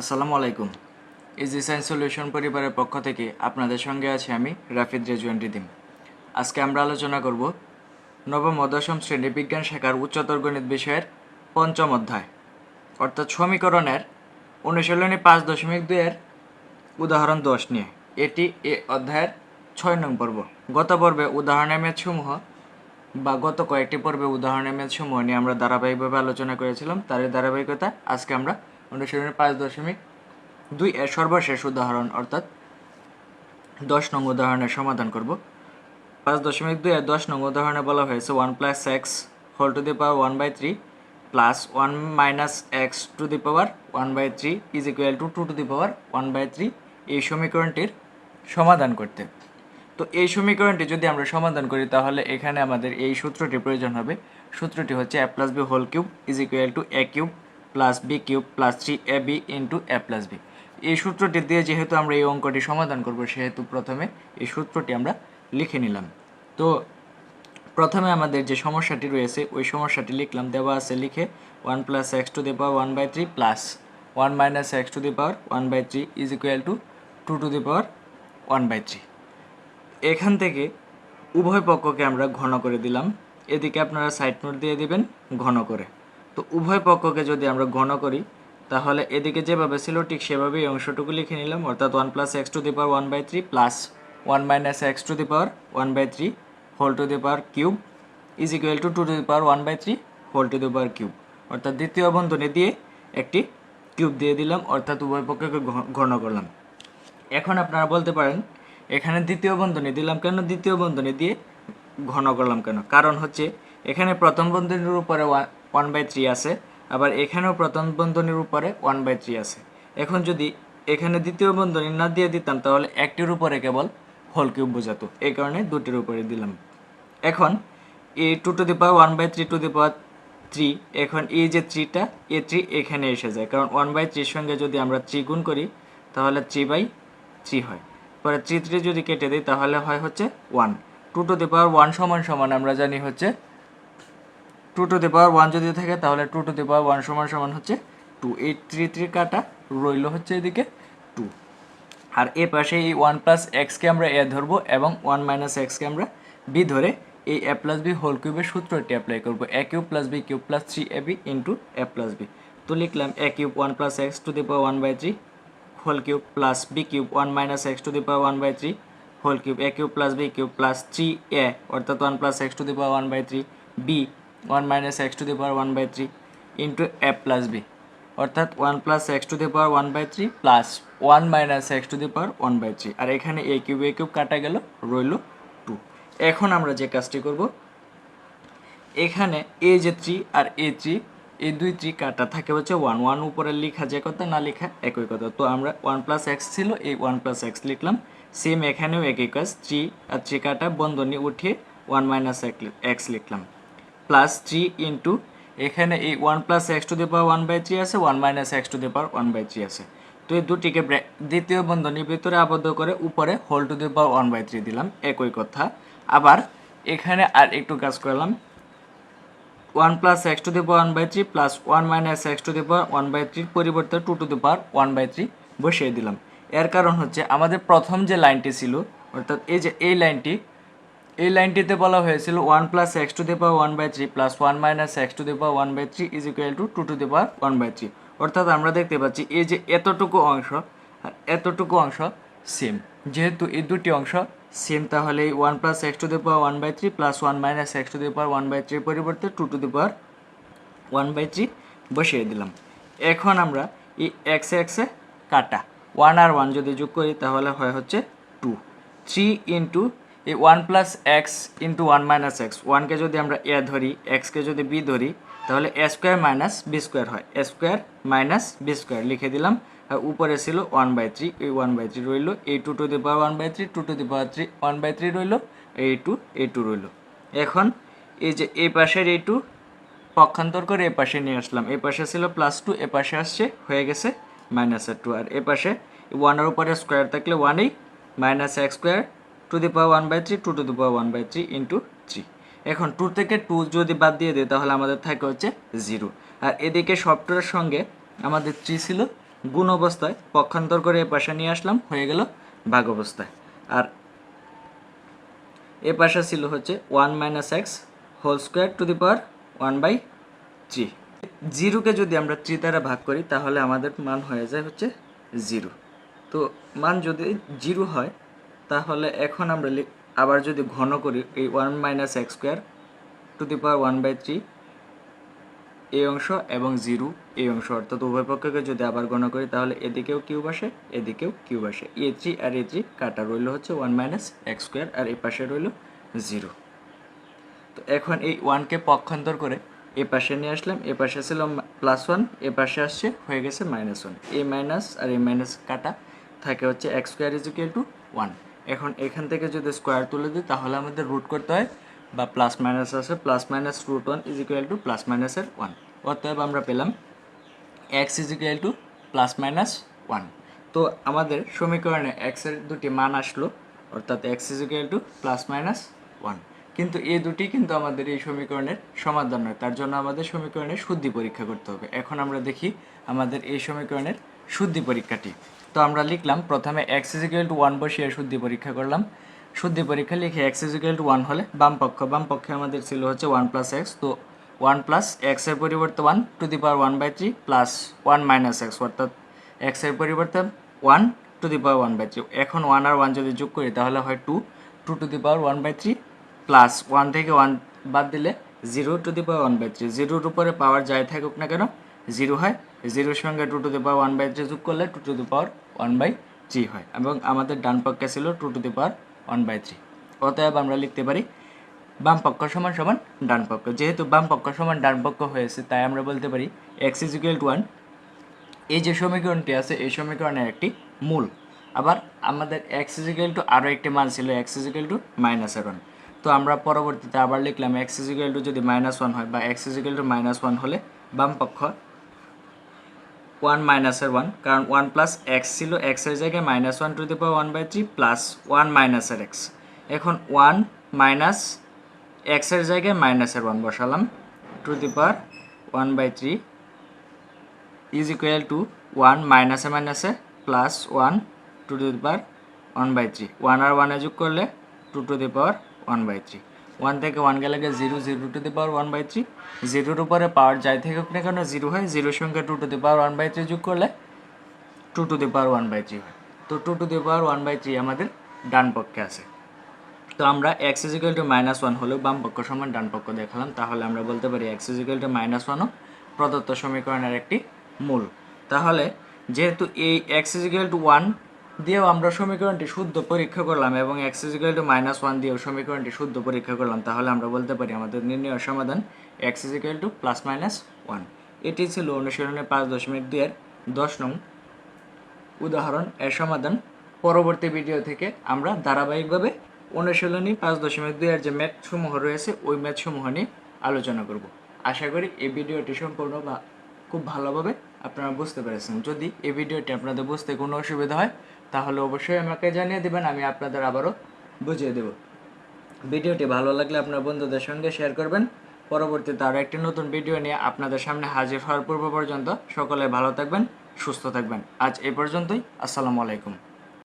আসসালামু আলাইকুম। Easy science solution পরিবারের পক্ষ থেকে আপনাদের সঙ্গে আছি আমি রাফিদ রেজুয়ান রিদিম। আজকে আমরা আলোচনা করব নবম ও দশম শ্রেণি বিজ্ঞান শাখার উচ্চতর গণিত বিষয়ের পঞ্চম অধ্যায়। অর্থাৎ সমীকরণের অনুশীলনী পাঁচ দশমিক দুইয়ের উদাহরণ দশ নিয়ে। এটি এ অধ্যায়ের ছয় নং পর্ব। গত পর্বে উদাহরণের মেদসমূহ বা গত কয়েকটি পর্বে উদাহরণের মেদসমূহ নিয়ে আমরা ধারাবাহিকভাবে আলোচনা করেছিলাম তার ধারাবাহিকতা আজকে আমরা অনুশীলনের পাঁচ দশমিক দুই এর সর্বশেষ উদাহরণ, অর্থাৎ দশ নং উদাহরণের সমাধান করব। পাঁচ দশমিক দুই এর দশ নং উদাহরণে বলা হয়েছে one plus x whole to the power one by three plus one minus x to the power one by three is equal to two to the power one by three এই সমীকরণটির সমাধান করতে। তো এই সমীকরণটি যদি আমরা সমাধান করি, তাহলে এখানে আমাদের এই সূত্রটি প্রয়োজন হবে। সূত্রটি হচ্ছে a plus b whole cube is equal to a cube plus b cube plus three a b into a plus b. এই সূত্রটি দিয়ে যেহেতু আমরা এই অঙ্কটি সমাধান করব, সেহেতু প্রথমে এই সূত্রটি আমরা লিখে নিলাম। তো প্রথমে আমাদের যে সমস্যাটি রয়েছে, ওই সমস্যাটি লিখলাম, দেওয়া আছে লিখে one plus x to the power one by three plus one minus x to the power one by three is equal to two to the power one by three. এখান থেকে উভয় পক্ষকে আমরা ঘন করে দিলাম। এদিকে আপনারা সাইড নোট দিয়ে দিবেন, ঘন করে। তো উভয় পক্ষকে যদি আমরা ঘন করি, তাহলে এদিকে যেভাবে ছিল, ঠিক সেভাবেই অংশটুকু লিখে নিলাম। অর্থাৎ one plus x to the power one by three plus one minus x to the power one by three whole to the power cube is equal to two to the power one by three whole to the power cube অর্থাৎ দ্বিতীয় বন্ধনী দিয়ে একটি cube দিয়ে দিলাম, অর্থাৎ উভয় পক্ষকে ঘন করলাম। এখন আপনারা বলতে পারেন, এখানে দ্বিতীয় বন্ধনী দিলাম কেন, দ্বিতীয় বন্ধনী দিয়ে ঘন করলাম কেন? কারণ হচ্ছে, এখানে প্রথম বন্ধনীর উপরে ওয়ান বাই থ্রি আছে, আবার এখানেও প্রথম বন্ধনীর উপরে ওয়ান বাই থ্রি আছে। এখন যদি এখানে দ্বিতীয় বন্ধনী না দিয়ে দিতাম, তাহলে একটির উপরে কেবল হোল কিউব বোঝাতো। এই কারণে দুটির উপরে দিলাম। এখন এ two to the power one by three to the power three এখন এই যে থ্রিটা এ থ্রি এখানে এসে যায়। কারণ ওয়ান বাই থ্রির সঙ্গে যদি আমরা থ্রি গুণ করি, তাহলে থ্রি বাই থ্রি হয়। পরে থ্রি থ্রি যদি কেটে দিই, তাহলে হয় হচ্ছে one two to the power one সমান সমান আমরা জানি হচ্ছে two to the power one যদি থাকে, তাহলে two to the power one সমান সমান হচ্ছে টু এই থ্রি থ্রি কাটা রইল হচ্ছে এদিকে টু আর এ পাশে এই ওয়ান প্লাস এক্সকে আমরা এ ধরবো এবং ওয়ান মাইনাস এক্সকে আমরা বি ধরে এই এ প্লাস বি হোল কিউবের সূত্রটি অ্যাপ্লাই করব। A cube plus b cube plus three a b into a plus b তো লিখলাম a cube one plus x to the power one by three whole cube plus b cube one minus x to the power one by three whole cube a cube plus b cube plus three a অর্থাৎ one plus x to the power one by three b one minus x to the power one by three into a plus b অর্থাৎ one plus x to the power one by three plus one minus x to the power one by three আর এখানে a cube a cube কাটা গেল, রইল two এখন আমরা যে কাজটি করব, এখানে এ যে থ্রি আর এ থ্রি এই দুই থ্রি কাটা থাকে হচ্ছে ওয়ান ওয়ান উপরে লেখা যে কথা না লেখা একই কথা। তো আমরা ওয়ান প্লাস এক্স ছিল, এই ওয়ান প্লাস এক্স লিখলাম। সেম এখানেও একই কাজ থ্রি আর থ্রি কাটা বন্ধনী উঠিয়ে ওয়ান মাইনাস এক্স লিখলাম। প্লাস থ্রি ইন্টু এখানে এই one plus x to the power one by three আছে one minus x to the power one by three আছে। তো এই দুটিকে দ্বিতীয় বন্ধনীর ভিতরে আবদ্ধ করে উপরে whole to the power one by three দিলাম, একই কথা। আবার এখানে আর একটু কাজ করলাম। One plus x to the power one by three plus one minus x to the power one by থ্রির পরিবর্তে two to the power one by three বসিয়ে দিলাম। এর কারণ হচ্ছে আমাদের প্রথম যে লাইনটি ছিল, অর্থাৎ এই যে, এই লাইনটি এই লাইনটিতে বলা হয়েছিল one plus x to the power one by three plus one minus x to the power one by three is equal to two to the power one by three অর্থাৎ আমরা দেখতে পাচ্ছি এই যে এতটুকু অংশ, আর এতটুকু অংশ সেম যেহেতু এই দুটি অংশ সেম তাহলে one plus x to the power one by three plus one minus x to the power one by থ্রির পরিবর্তে two to the power one by three বসিয়ে দিলাম। এখন আমরা এই এক্সে এক্সে কাটা। ওয়ান আর ওয়ান যদি যোগ করি, তাহলে হয় হচ্ছে টু থ্রি ইন্টু এই one plus x into one minus x, ওয়ানকে যদি আমরা এ ধরি, এক্সকে যদি বি ধরি, তাহলে a square minus b square হয়। A square minus b square লিখে দিলাম। আর উপরে ছিল ওয়ান বাই থ্রি, এই ওয়ান বাই থ্রি রইল। এই two to the power one by three, two to the power three, one by three রইল। এই টু এই টু রইল। এখন এই যে এই পাশের এই টু, পক্ষান্তর করে এ পাশে নিয়ে আসলাম। এ পাশে ছিল প্লাস টু, এ পাশে আসছে, হয়ে গেছে মাইনাসের টু। আর এ পাশে ওয়ানের উপরে স্কোয়ার থাকলে ওয়ানেই minus x square to the power one by three, two to the power one by three into three. এখন টু থেকে টু যদি বাদ দিয়ে দিই, তাহলে আমাদের থাকে হচ্ছে জিরো। আর এদিকে সবটার সঙ্গে আমাদের থ্রি ছিল, গুণ অবস্থায় পক্ষান্তর করে এ পাশে নিয়ে আসলাম, হয়ে গেল ভাগ অবস্থায়। আর এ পাশে ছিল হচ্ছে one minus x whole square to the power one by three. জিরোকে যদি আমরা থ্রি দ্বারা ভাগ করি, তাহলে আমাদের মান হয়ে যায় হচ্ছে জিরো। তো মান যদি জিরো হয় তাহলে এখন আমরা আবার যদি ঘন করি, এই one minus x square to the power one by three এই অংশ এবং জিরো এই অংশ। অর্থাৎ উভয় পক্ষকে যদি আবার গণনা করি, তাহলে এদিকেও কিউব আসে, এদিকেও কিউব আসে। A three R A three কাটা রইল হচ্ছে ওয়ান মাইনাস এক্স স্কোয়ার আর এই পাশে রইল জিরো তো এখন এই ওয়ানকে পক্ষান্তর করে এ পাশে নিয়ে আসলাম, এ পাশে ছিল প্লাস ওয়ান এ পাশে আসছে, হয়ে গেছে মাইনাস ওয়ান এ মাইনাস আর এ মাইনাস কাটা থাকে হচ্ছে x square is equal to one এখন এখান থেকে যদি স্কোয়ার তুলে দিই, তাহলে আমাদের রুট করতে হয় বা প্লাস মাইনাস আছে plus minus root one is equal to plus মাইনাসের ওয়ান অতএব আমরা পেলাম x is equal to plus minus one তো আমাদের সমীকরণে এক্সের দুটি মান আসলো, অর্থাৎ x is equal to plus minus one কিন্তু এই দুটি কিন্তু আমাদের এই সমীকরণের সমাধান নয়, তার জন্য আমাদের সমীকরণের শুদ্ধি পরীক্ষা করতে হবে। এখন আমরা দেখি আমাদের এই সমীকরণের শুদ্ধি পরীক্ষাটি। তো আমরা লিখলাম, প্রথমে x is equal to one বসিয়ে শুদ্ধি পরীক্ষা করলাম। শুদ্ধি পরীক্ষা লিখে x is equal to one হলে বাম পক্ষ, বাম পক্ষে আমাদের ছিল হচ্ছে ওয়ান প্লাস এক্স তো ওয়ান প্লাস এক্সের পরিবর্তে one to the power one by three plus one minus x অর্থাৎ এক্সের পরিবর্তে one to the power one by three এখন ওয়ান আর ওয়ান যদি যোগ করি, তাহলে হয় two two to the power one by three plus one থেকে ওয়ান বাদ দিলে zero to the power one by three জিরোর উপরে পাওয়ার যাই থাকুক না কেন জিরো হয়, জিরোর সঙ্গে two to the power one by three যোগ করলে two to the power one by three হয় এবং আমাদের ডান পক্ষে ছিল two to the power one by three অতএব আমরা লিখতে পারি, বাম পক্ষ সমান সমান ডান পক্ষ। যেহেতু বাম পক্ষ সমান ডান পক্ষ হয়েছে, তাই আমরা বলতে পারি x is equal to one এই যে সমীকরণটি আছে, এই সমীকরণের একটি মূল। আবার আমাদের এক্স ইজ ইকুয়াল টু আরও একটি মান ছিল x is equal to minus one তো আমরা পরবর্তীতে আবার লিখলাম এক্স ইজ ইকুয়াল টু যদি মাইনাস ওয়ান হয় বা x is equal to minus one হলে বাম পক্ষ ওয়ান মাইনাসের ওয়ান কারণ ওয়ান প্লাস এক্স ছিল এক্সের জায়গায় minus one two the power one by three plus one মাইনাসের এক্স এখন ওয়ান মাইনাস এক্সের জায়গায় মাইনাসের ওয়ান বসালাম two the power one by three is equal to one মাইনাসে মাইনাসে plus one two two the power one by three one আর ওয়ানে যোগ করলে two two the power one by three one থেকে ওয়ান গেলে গিয়ে zero zero two the power one by three জিরোর উপরে পাওয়ার যাই থেকে না কেন জিরো হয়। জিরোর সঙ্গে two two the power one by three যোগ করলে two two the power one by three হয়। তো two two the power one by three আমাদের ডান পক্ষে আছে। তো আমরা x is equal to minus one হলেও বাম পক্ষ সমান ডান পক্ষ দেখালাম। তাহলে আমরা বলতে পারি x is equal to minus ওয়ানও প্রদত্ত সমীকরণের একটি মূল। তাহলে যেহেতু এই এক্স ইজিক্যাল টু ওয়ান দিয়েও আমরা সমীকরণটি শুদ্ধ পরীক্ষা করলাম এবং x is equal to minus one দিয়েও সমীকরণটি শুদ্ধ পরীক্ষা করলাম, তাহলে আমরা বলতে পারি আমাদের নির্ণয় সমাধান x is equal to plus minus one এটি ছিল অনুশীলনের পাঁচ দশমিক দুইয়ের দশ নং উদাহরণ। এর সমাধান পরবর্তী ভিডিও থেকে আমরা ধারাবাহিকভাবে অনুশীলনী পাঁচ দশমিক দুইয়ের যে ম্যাথসমূহ রয়েছে, ওই ম্যাথসমূহ নিয়ে আলোচনা করব। আশা করি এই ভিডিওটি সম্পূর্ণ বা খুব ভালোভাবে আপনারা বুঝতে পেরেছেন। যদি এই ভিডিওটি আপনাদের বুঝতে কোনো অসুবিধা হয়, তাহলে অবশ্যই আমাকে জানিয়ে দেবেন, আমি আপনাদের আবারও বুঝিয়ে দেব। ভিডিওটি ভালো লাগলে আপনার বন্ধুদের সঙ্গে শেয়ার করবেন। পরবর্তীতে আরও একটি নতুন ভিডিও নিয়ে আপনাদের সামনে হাজির হওয়ার পূর্ব পর্যন্ত সকলে ভালো থাকবেন, সুস্থ থাকবেন। আজ এ পর্যন্তই, আসসালামু আলাইকুম।